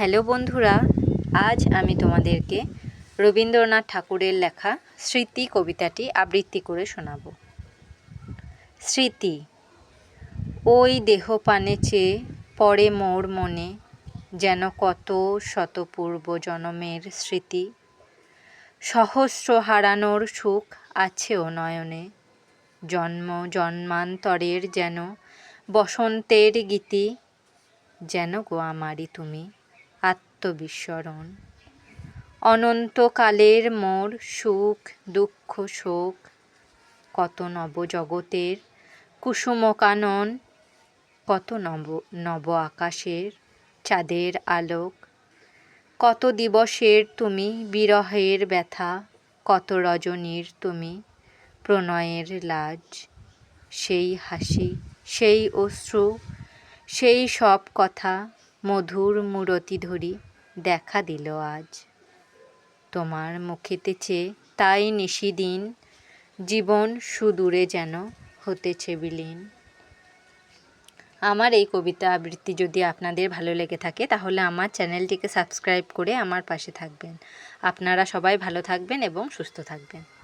Hello বন্ধুরা, আজ আমি তোমাদেরকে রবীন্দ্রনাথ ঠাকুরের লেখা স্মৃতি কবিতাটি আবৃত্তি করে শোনাব। স্মৃতি, ওই দেহপানে চেয়ে পরে মোর মনে যেন কত শতপূর্ব জনমের স্মৃতি। সহস্র হারানোর সুখ আছে ও নয়নে, জন্ম জন্মান্তরের যেন বসন্তের গীতি, যেন গো আমারই তুমি। আত্মবিস্মরণ। অনন্তকালের মোর সুখ, দুঃখ, শোক, কত নবজগতের কুসুমকানন, কত নব নব আকাশের চাঁদের আলোক, কত দিবসের তুমি বিরহের ব্যথা, কত রজনীর তুমি প্রণয়ের লাজ, সেই হাসি, সেই অশ্রু, সেই সব কথা মধুর মূরতি ধরি দেখা দিল আজ। তোমার মুখেতে চেয়ে তাই নিশিদিন, জীবন সুদূরে যেন হতেছে বিলীন। আমার এই কবিতা আবৃত্তি যদি আপনাদের ভালো লেগে থাকে, তাহলে আমার চ্যানেলটিকে সাবস্ক্রাইব করে আমার পাশে থাকবেন। আপনারা সবাই ভালো থাকবেন এবং সুস্থ থাকবেন।